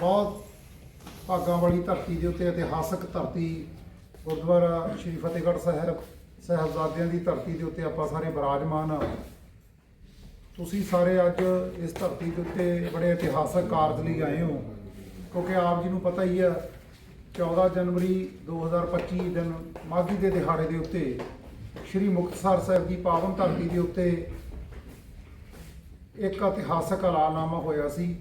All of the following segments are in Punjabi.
ਬਹੁਤ ਭਾਗਾਂ ਵਾਲੀ ਧਰਤੀ ਦੇ ਉੱਤੇ ਇਤਿਹਾਸਕ ਧਰਤੀ ਗੁਰਦੁਆਰਾ ਸ਼੍ਰੀ ਫਤਿਹਗੜ੍ਹ ਸਾਹਿਬ, ਸਾਹਿਬਜ਼ਾਦਿਆਂ ਦੀ ਧਰਤੀ ਦੇ ਉੱਤੇ ਆਪਾਂ ਸਾਰੇ ਬਿਰਾਜਮਾਨ ਆ ਤੁਸੀਂ ਸਾਰੇ ਅੱਜ ਇਸ ਧਰਤੀ ਦੇ ਉੱਤੇ ਬੜੇ ਇਤਿਹਾਸਕ ਕਾਰਜ ਲਈ ਆਏ ਹੋ, ਕਿਉਂਕਿ ਆਪ ਜੀ ਨੂੰ ਪਤਾ ਹੀ ਆ 14 ਜਨਵਰੀ 2025 ਦਿਨ ਮਾਘੀ ਦੇ ਦਿਹਾੜੇ ਦੇ ਉੱਤੇ ਸ੍ਰੀ ਮੁਕਤਸਰ ਸਾਹਿਬ ਦੀ ਪਾਵਨ ਧਰਤੀ ਦੇ ਉੱਤੇ ਇੱਕ ਇਤਿਹਾਸਕ ਐਲਾਨਨਾਮਾ ਹੋਇਆ ਸੀ।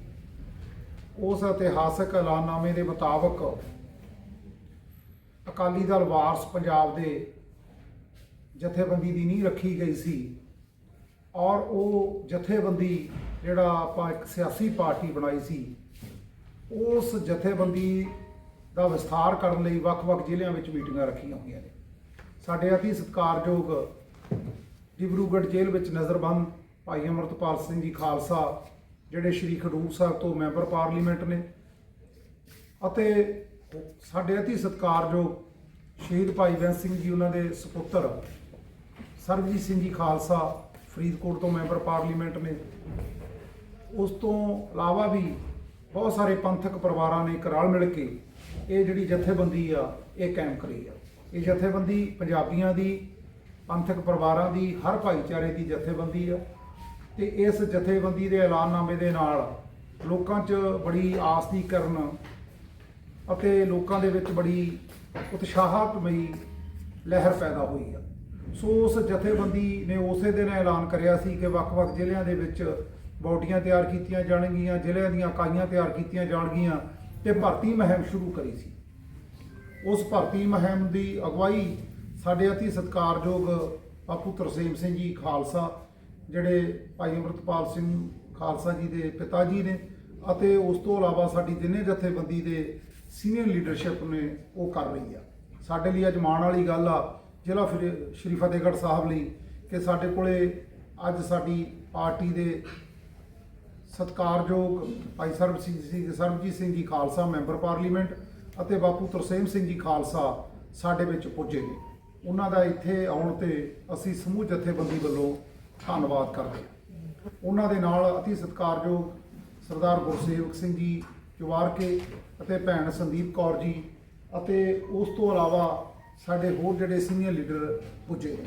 ਉਸ ਇਤਿਹਾਸਕ ਐਲਾਨਨਾਮੇ ਦੇ ਮੁਤਾਬਕ ਅਕਾਲੀ ਦਲ ਵਾਰਸ ਪੰਜਾਬ ਦੇ ਜਥੇਬੰਦੀ ਦੀ ਨੀਂਹ ਰੱਖੀ ਗਈ ਸੀ ਔਰ ਉਹ ਜਥੇਬੰਦੀ ਜਿਹੜਾ ਆਪਾਂ ਇੱਕ ਸਿਆਸੀ ਪਾਰਟੀ ਬਣਾਈ ਸੀ, ਉਸ ਜਥੇਬੰਦੀ ਦਾ ਵਿਸਥਾਰ ਕਰਨ ਲਈ ਵੱਖ-ਵੱਖ ਜ਼ਿਲ੍ਹਿਆਂ ਵਿੱਚ ਮੀਟਿੰਗਾਂ ਰੱਖੀਆਂ ਹੋਈਆਂ ਨੇ। ਸਾਡੇ ਅਤੀ ਸਤਿਕਾਰਯੋਗ ਡਿਬਰੂਗੜ੍ਹ ਜੇਲ੍ਹ ਵਿੱਚ ਨਜ਼ਰਬੰਦ ਭਾਈ ਅਮਰਤਪਾਲ ਸਿੰਘ ਜੀ ਖਾਲਸਾ ਜਿਹੜੇ ਸ਼੍ਰੀ ਖਡੂਰ ਸਾਹਿਬ ਤੋਂ ਮੈਂਬਰ ਪਾਰਲੀਮੈਂਟ ਨੇ ਅਤੇ ਸਾਡੇ ਅਤੀ ਸਤਿਕਾਰਯੋਗ ਸ਼ਹੀਦ ਭਾਈ ਬੈਂਸ ਸਿੰਘ ਜੀ ਉਹਨਾਂ ਦੇ ਸੁਪੁੱਤਰ ਸਰਬਜੀਤ ਸਿੰਘ ਜੀ ਖਾਲਸਾ ਫਰੀਦਕੋਟ ਤੋਂ ਮੈਂਬਰ ਪਾਰਲੀਮੈਂਟ ਨੇ। ਉਸ ਤੋਂ ਇਲਾਵਾ ਵੀ ਬਹੁਤ ਸਾਰੇ ਪੰਥਕ ਪਰਿਵਾਰਾਂ ਨੇ ਕਰਾਲ ਮਿਲ ਕੇ ਇਹ ਜਿਹੜੀ ਜਥੇਬੰਦੀ ਆ, ਇਹ ਕਾਇਮ ਕਰੀ ਆ। ਇਹ ਜਥੇਬੰਦੀ ਪੰਜਾਬੀਆਂ ਦੀ, ਪੰਥਕ ਪਰਿਵਾਰਾਂ ਦੀ, ਹਰ ਭਾਈਚਾਰੇ ਦੀ ਜਥੇਬੰਦੀ ਆ। ਤੇ ਇਸ ਜਥੇਬੰਦੀ ਦੇ ਐਲਾਨਨਾਮੇ ਦੇ ਨਾਲ ਲੋਕਾਂ 'ਚ ਬੜੀ ਆਸ ਦੀ ਕਰਨ ਅਤੇ ਲੋਕਾਂ ਦੇ ਵਿੱਚ ਬੜੀ ਉਤਸ਼ਾਹਤਮਈ ਲਹਿਰ ਪੈਦਾ ਹੋਈ ਆ। ਸੋ ਉਸ ਜਥੇਬੰਦੀ ਨੇ ਉਸੇ ਦਿਨ ਐਲਾਨ ਕਰਿਆ ਸੀ ਕਿ ਵੱਖ-ਵੱਖ ਜ਼ਿਲ੍ਹਿਆਂ ਦੇ ਵਿੱਚ ਬੌਡੀਆਂ ਤਿਆਰ ਕੀਤੀਆਂ ਜਾਣਗੀਆਂ, ਜ਼ਿਲ੍ਹਿਆਂ ਦੀਆਂ ਇਕਾਈਆਂ ਤਿਆਰ ਕੀਤੀਆਂ ਜਾਣਗੀਆਂ ਤੇ ਭਰਤੀ ਮੁਹਿੰਮ ਸ਼ੁਰੂ ਕਰੀ ਸੀ। ਉਸ ਭਰਤੀ ਮੁਹਿੰਮ ਦੀ ਅਗਵਾਈ ਸਾਡੇ ਅਤੀ ਸਤਿਕਾਰਯੋਗ ਬਾਪੂ ਤਰਸੇਮ ਸਿੰਘ ਜੀ ਖਾਲਸਾ ਜਿਹੜੇ ਭਾਈ ਅਮਰਤਪਾਲ ਸਿੰਘ ਖਾਲਸਾ ਜੀ ਦੇ ਪਿਤਾ ਜੀ ਨੇ ਅਤੇ ਉਸ ਤੋਂ ਇਲਾਵਾ ਸਾਡੀ ਜਿੰਨੇ ਜਥੇਬੰਦੀ ਦੇ ਸੀਨੀਅਰ ਲੀਡਰਸ਼ਿਪ ਨੇ, ਉਹ ਕਰ ਰਹੀ ਆ। ਸਾਡੇ ਲਈ ਅੱਜ ਮਾਣ ਵਾਲੀ ਗੱਲ ਆ, ਜ਼ਿਲ੍ਹਾ ਫਿਰ- ਸ਼੍ਰੀ ਫਤਿਹਗੜ੍ਹ ਸਾਹਿਬ ਲਈ ਕਿ ਸਾਡੇ ਕੋਲੇ ਅੱਜ ਸਾਡੀ ਪਾਰਟੀ ਦੇ ਸਤਿਕਾਰਯੋਗ ਭਾਈ ਸਰਬ ਸਿੰਘ ਸਰਬਜੀਤ ਸਿੰਘ ਜੀ ਖਾਲਸਾ ਮੈਂਬਰ ਪਾਰਲੀਮੈਂਟ ਅਤੇ ਬਾਪੂ ਤਰਸੇਮ ਸਿੰਘ ਜੀ ਖਾਲਸਾ ਸਾਡੇ ਵਿੱਚ ਪੁੱਜੇ ਨੇ। ਉਹਨਾਂ ਦਾ ਇੱਥੇ ਆਉਣ ਤੇ ਅਸੀਂ ਸਮੂਹ ਜਥੇਬੰਦੀ ਵੱਲੋਂ ਧੰਨਵਾਦ ਕਰਦੇ ਹਾਂ। ਉਹਨਾਂ ਦੇ ਨਾਲ ਅਤੀ ਸਤਿਕਾਰਯੋਗ ਸਰਦਾਰ ਗੁਰਸੇਵਕ ਸਿੰਘ ਜੀ ਜਵਾਰਕੇ ਅਤੇ ਭੈਣ ਸੰਦੀਪ ਕੌਰ ਜੀ ਅਤੇ ਉਸ ਤੋਂ ਇਲਾਵਾ ਸਾਡੇ ਹੋਰ ਜਿਹੜੇ ਸੀਨੀਅਰ ਲੀਡਰ ਪੁੱਜੇ ਨੇ।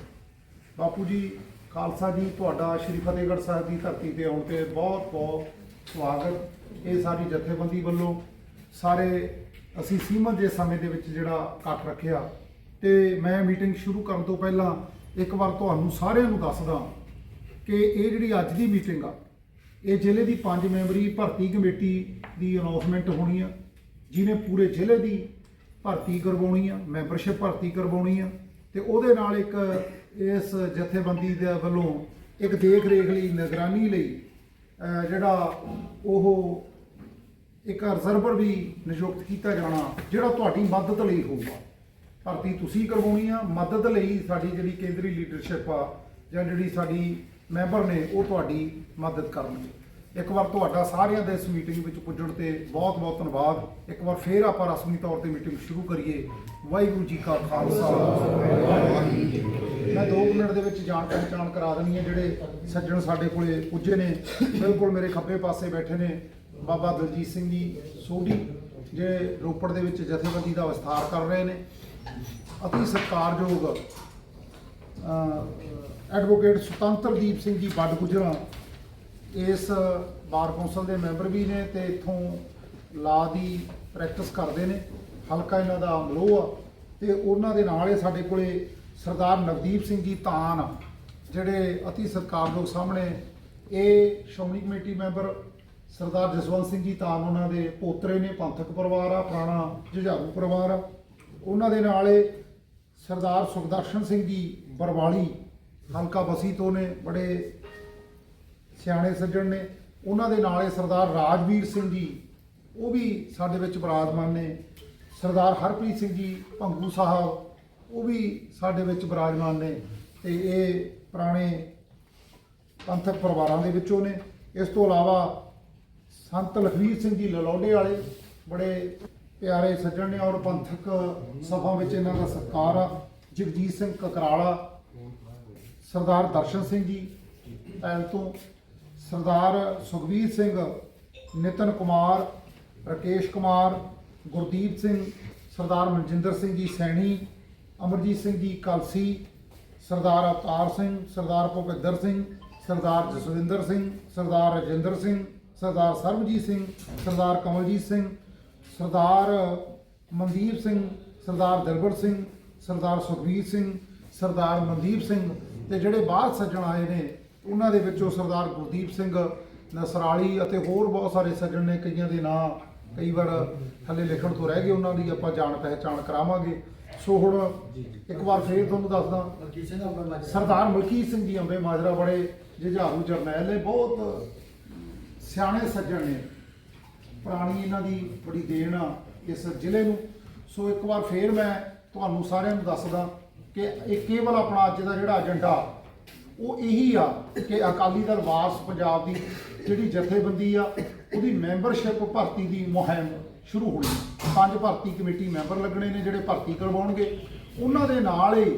ਬਾਪੂ ਜੀ, ਖਾਲਸਾ ਜੀ, ਤੁਹਾਡਾ ਸ਼੍ਰੀ ਫਤਿਹਗੜ੍ਹ ਸਾਹਿਬ ਦੀ ਧਰਤੀ ਤੇ ਆਉਣ ਤੇ ਬਹੁਤ ਬਹੁਤ ਸਵਾਗਤ। ਇਹ ਸਾਡੀ ਜਥੇਬੰਦੀ ਵੱਲੋਂ ਸਾਰੇ ਅਸੀਂ ਸੀਮਤ ਦੇ ਸਮੇਂ ਦੇ ਵਿੱਚ ਜਿਹੜਾ ਇਕੱਠ ਰੱਖਿਆ। ਤੇ ਮੈਂ ਮੀਟਿੰਗ ਸ਼ੁਰੂ ਕਰਨ ਤੋਂ ਪਹਿਲਾਂ ਇੱਕ ਵਾਰ ਤੁਹਾਨੂੰ ਸਾਰਿਆਂ ਨੂੰ ਦੱਸਦਾ ਕਿ ਇਹ ਜਿਹੜੀ ਅੱਜ ਦੀ ਮੀਟਿੰਗ ਆ, ਇਹ ਜ਼ਿਲ੍ਹੇ ਦੀ ਪੰਜ ਮੈਂਬਰੀ ਭਰਤੀ ਕਮੇਟੀ ਦੀ ਅਨਾਉਂਸਮੈਂਟ ਹੋਣੀ ਆ, ਜਿਹਨੇ ਪੂਰੇ ਜ਼ਿਲ੍ਹੇ ਦੀ ਭਰਤੀ ਕਰਵਾਉਣੀ ਆ ਮੈਂਬਰਸ਼ਿਪ ਭਰਤੀ ਕਰਵਾਉਣੀ ਆ, ਤੇ ਉਹਦੇ ਨਾਲ ਇੱਕ ਇਸ ਜਥੇਬੰਦੀ ਦੇ ਵੱਲੋਂ ਇੱਕ ਦੇਖ ਰੇਖ ਲਈ, ਨਿਗਰਾਨੀ ਲਈ ਜਿਹੜਾ ਉਹ ਇੱਕ ਰਿਜ਼ਰਵਰ ਵੀ ਨਿਯੁਕਤ ਕੀਤਾ ਜਾਣਾ, ਜਿਹੜਾ ਤੁਹਾਡੀ ਮਦਦ ਲਈ ਹੋਊਗਾ। ਭਰਤੀ ਤੁਸੀਂ ਕਰਵਾਉਣੀ ਆ, ਮਦਦ ਲਈ ਸਾਡੀ ਜਿਹੜੀ ਕੇਂਦਰੀ ਲੀਡਰਸ਼ਿਪ ਆ, ਜਾਂ ਜਿਹੜੀ ਸਾਡੀ ਮੈਂਬਰ ਨੇ ਉਹ ਤੁਹਾਡੀ ਮਦਦ ਕਰਨਗੇ। ਇੱਕ ਵਾਰ ਤੁਹਾਡਾ ਸਾਰਿਆਂ ਦੇ ਇਸ ਮੀਟਿੰਗ ਵਿੱਚ ਪੁੱਜਣ ਤੇ ਬਹੁਤ ਬਹੁਤ ਧੰਨਵਾਦ। ਇੱਕ ਵਾਰ ਫੇਰ ਆਪਾਂ ਰਸਮੀ ਤੌਰ ਤੇ ਮੀਟਿੰਗ ਸ਼ੁਰੂ ਕਰੀਏ। ਵਾਹਿਗੁਰੂ ਜੀ ਕਾ ਖਾਲਸਾ। ਵਾਹਿਗੁਰੂ ਜੀ ਮੈਂ 2 ਮਿੰਟ ਦੇ ਵਿੱਚ ਜਾਣ ਪਹਿਚਾਣ ਕਰਾ ਦੇਣੀ ਹੈ, ਜਿਹੜੇ ਸੱਜਣ ਸਾਡੇ ਕੋਲੇ ਪੁੱਜੇ ਨੇ। ਬਿਲਕੁਲ ਮੇਰੇ ਖੱਬੇ ਪਾਸੇ ਬੈਠੇ ਨੇ ਬਾਬਾ ਦਲਜੀਤ ਸਿੰਘ ਜੀ ਸੋਢੀ, ਜਿਹੜੇ ਰੋਪੜ ਦੇ ਵਿੱਚ ਜਥੇਬੰਦੀ ਦਾ ਵਿਸਥਾਰ ਕਰ ਰਹੇ ਨੇ। ਅਤੀ ਸਤਿਕਾਰਯੋਗ ਐਡਵੋਕੇਟ ਸੁਤੰਤਰਦੀਪ ਸਿੰਘ ਜੀ ਬੱਡ ਗੁਜਰਾਂ ਇਸ ਬਾਰ ਕੌਂਸਲ ਦੇ ਮੈਂਬਰ ਵੀ ਨੇ ਤੇ ਇੱਥੋਂ ਲਾ ਦੀ ਪ੍ਰੈਕਟਿਸ ਕਰਦੇ ਨੇ। ਹਲਕਾ ਇਹਨਾਂ ਦਾ ਮਲੋਹ ਆ ਤੇ ਉਹਨਾਂ ਦੇ ਨਾਲ ਹੀ ਸਾਡੇ ਕੋਲੇ ਸਰਦਾਰ ਨਵਦੀਪ ਸਿੰਘ ਜੀ ਤਾਨ ਜਿਹੜੇ ਅਤੀ ਸਤਿਕਾਰਯੋਗ ਸਾਹਮਣੇ ਇਹ ਸ਼੍ਰੋਮਣੀ ਕਮੇਟੀ ਮੈਂਬਰ ਸਰਦਾਰ ਜਸਵੰਤ ਸਿੰਘ ਜੀ ਤਾਨ ਉਹਨਾਂ ਦੇ ਪੋਤਰੇ ਨੇ, ਪੰਥਕ ਪਰਿਵਾਰ ਆ, ਪੁਰਾਣਾ ਜੁਝਾਰੂ ਪਰਿਵਾਰ ਆ। ਉਹਨਾਂ ਦੇ ਨਾਲ ਇਹ ਸਰਦਾਰ ਸੁਖਦਰਸ਼ਨ ਸਿੰਘ ਜੀ ਬਰਵਾਲੀ ਹਲਕਾ ਬਸੀ ਤੋਂ ਨੇ, ਬੜੇ ਸਿਆਣੇ ਸੱਜਣ ਨੇ। ਉਹਨਾਂ ਦੇ ਨਾਲ ਇਹ ਸਰਦਾਰ ਰਾਜਵੀਰ ਸਿੰਘ ਜੀ, ਉਹ ਵੀ ਸਾਡੇ ਵਿੱਚ ਬਰਾਜਮਾਨ ਨੇ। ਸਰਦਾਰ ਹਰਪ੍ਰੀਤ ਸਿੰਘ ਜੀ, ਭੰਗੂ ਸਾਹਿਬ, ਉਹ ਵੀ ਸਾਡੇ ਵਿੱਚ ਬਰਾਜਮਾਨ ਨੇ ਤੇ ਇਹ ਪੁਰਾਣੇ ਪੰਥਕ ਪਰਿਵਾਰਾਂ ਦੇ ਵਿੱਚੋਂ ਨੇ। ਇਸ ਤੋਂ ਇਲਾਵਾ ਸੰਤ ਲਖਵੀਰ ਸਿੰਘ ਜੀ ਲਲੌਡੇ ਵਾਲੇ, ਬੜੇ ਪਿਆਰੇ ਸੱਜਣ ਨੇ ਔਰ ਪੰਥਕ ਸਭਾ ਵਿੱਚ ਇਹਨਾਂ ਦਾ ਸਤਿਕਾਰ ਆ। ਜਗਜੀਤ ਸਿੰਘ ਕਕਰਾਲਾ ਸਰਦਾਰ ਦਰਸ਼ਨ ਸਿੰਘ ਜੀ ਐਲ ਤੋਂ ਸਰਦਾਰ ਸੁਖਬੀਰ ਸਿੰਘ ਨਿਤਨ ਕੁਮਾਰ ਰਕੇਸ਼ ਕੁਮਾਰ ਗੁਰਦੀਪ ਸਿੰਘ ਸਰਦਾਰ ਮਨਜਿੰਦਰ ਸਿੰਘ ਜੀ ਸੈਣੀ ਅਮਰਜੀਤ ਸਿੰਘ ਜੀ ਕਲਸੀ ਸਰਦਾਰ ਅਵਤਾਰ ਸਿੰਘ ਸਰਦਾਰ ਭੁਪਿੰਦਰ ਸਿੰਘ ਸਰਦਾਰ ਜਸਵਿੰਦਰ ਸਿੰਘ ਸਰਦਾਰ ਰਜਿੰਦਰ ਸਿੰਘ ਸਰਦਾਰ ਸਰਬਜੀਤ ਸਿੰਘ ਸਰਦਾਰ ਕਮਲਜੀਤ ਸਿੰਘ ਸਰਦਾਰ ਮਨਦੀਪ ਸਿੰਘ ਸਰਦਾਰ ਦਿਲਬਰ ਸਿੰਘ ਸਰਦਾਰ ਸੁਖਬੀਰ ਸਿੰਘ ਸਰਦਾਰ ਮਨਦੀਪ ਸਿੰਘ ਤੇ ਜਿਹੜੇ ਬਾਹਰ ਸੱਜਣ ਆਏ ਨੇ, ਉਹਨਾਂ ਦੇ ਵਿੱਚੋਂ ਸਰਦਾਰ ਗੁਰਦੀਪ ਸਿੰਘ ਨਸਰਾਲੀ ਅਤੇ ਹੋਰ ਬਹੁਤ ਸਾਰੇ ਸੱਜਣ ਨੇ, ਕਈਆਂ ਦੇ ਨਾਂ ਕਈ ਵਾਰ ਥੱਲੇ ਲਿਖਣ ਤੋਂ ਰਹਿ ਗਏ, ਉਹਨਾਂ ਦੀ ਆਪਾਂ ਜਾਣ ਪਹਿਚਾਣ ਕਰਾਵਾਂਗੇ। ਸੋ ਹੁਣ ਇੱਕ ਵਾਰ ਫੇਰ ਤੁਹਾਨੂੰ ਦੱਸਦਾ, ਸਰਦਾਰ ਮਲਕੀਤ ਸਿੰਘ ਜੀ ਅੰਬੇ ਮਾਜਰਾ ਬੜੇ ਜੁਝਾਰੂ ਜਰਨੈਲ ਨੇ, ਬਹੁਤ ਸਿਆਣੇ ਸੱਜਣ ਨੇ। ਪੁਰਾਣੀ ਇਹਨਾਂ ਦੀ ਬੜੀ ਦੇਣ ਆ ਇਸ ਜ਼ਿਲ੍ਹੇ ਨੂੰ। ਸੋ ਇੱਕ ਵਾਰ ਫੇਰ ਮੈਂ ਤੁਹਾਨੂੰ ਸਾਰਿਆਂ ਨੂੰ ਦੱਸਦਾ ਕਿ ਇਹ ਕੇਵਲ ਆਪਣਾ ਅੱਜ ਦਾ ਜਿਹੜਾ ਏਜੰਡਾ ਉਹ ਇਹੀ ਆ ਕਿ ਅਕਾਲੀ ਦਲ ਵਾਰਸ ਪੰਜਾਬ ਦੀ ਜਿਹੜੀ ਜਥੇਬੰਦੀ ਆ, ਉਹਦੀ ਮੈਂਬਰਸ਼ਿਪ ਭਰਤੀ ਦੀ ਮੁਹਿੰਮ ਸ਼ੁਰੂ ਹੋਣੀ ਪੰਜ ਭਰਤੀ ਕਮੇਟੀ ਮੈਂਬਰ ਲੱਗਣੇ ਨੇ ਜਿਹੜੇ ਭਰਤੀ ਕਰਵਾਉਣਗੇ। ਉਹਨਾਂ ਦੇ ਨਾਲ ਹੀ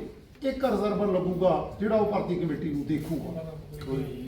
ਇੱਕ ਰਿਜ਼ਰਵਰ ਲੱਗੂਗਾ ਜਿਹੜਾ ਉਹ ਭਰਤੀ ਕਮੇਟੀ ਨੂੰ ਦੇਖੂਗਾ।